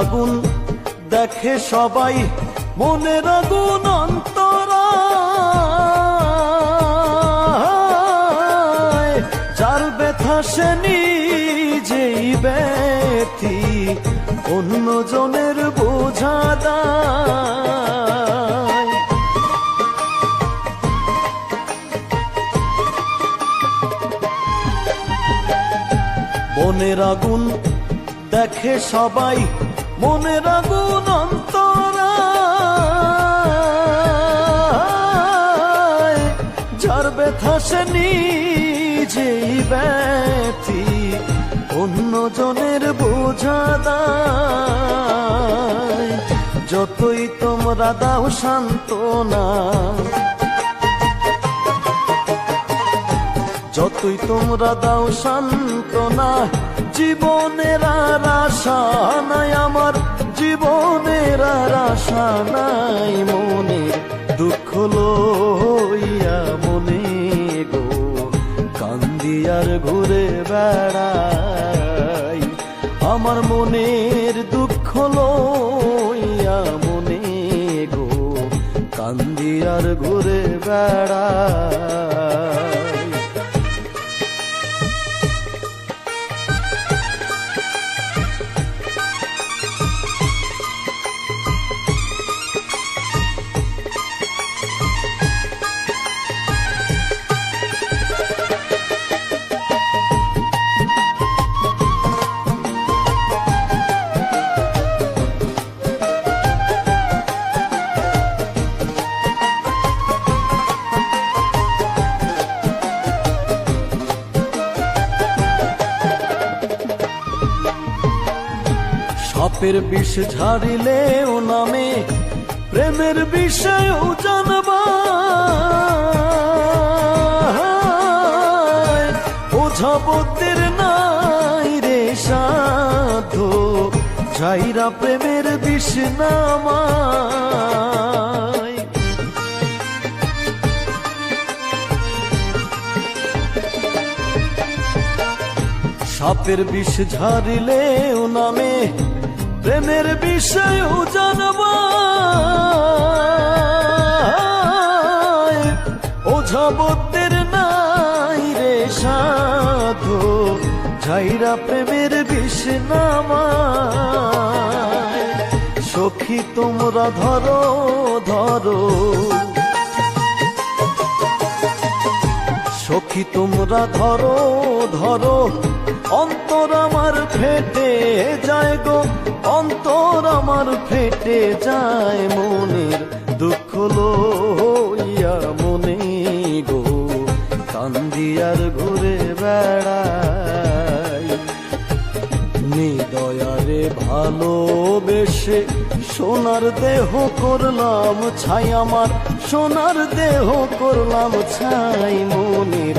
আগুন দেখে সবাই মনের আগুন অন্তরা। যার ব্যথা সে নিজেই ব্যথি অন্য জনের বোঝা মনের আগুন দেখে সবাই মনের আগুন অন্তরা। যার ব্যথা সে জনের যতই তোমরা দাও সান্ত্বনা, যতই তোমরা দাও সান্ত্বনা, জীবনের আর আশা নাই মনে, দুঃখ লইয়া মনে গো। কান্দি আর ঘুরে বেড়াই, আমার মনের দুঃখ লইয়া মনে গো। কান্দি আর ঘুরে বেড়াই। সাপের বিষ ঝাড়িলে ও নামে প্রেমের বিষয়েও জানবা। ওঝাবতের নাই রে সাধ ঝাইরা প্রেমের বিষ নামায়। সাপের বিষ ঝাড়িলে ও নামে প্রেমের বিষয়েও জানবা। ওঝাবতের নাই রে সাধু, ঝাইরা প্রেমের বিষ নামায় সখী তোমরা ধরো ধরো। সখী তোমরা ধরো ধরো। অন্তর আমার ফেটে যায় গো, অন্তর আমার ফেটে যায় মনের দুঃখ লইয়া মনে গো। কান্দি আর ঘুরে বেড়াই, নিদয়ারে ভালোবেসে সোনার দেহ করলাম ছাই আমার, সোনার দেহ করলাম ছাই মনের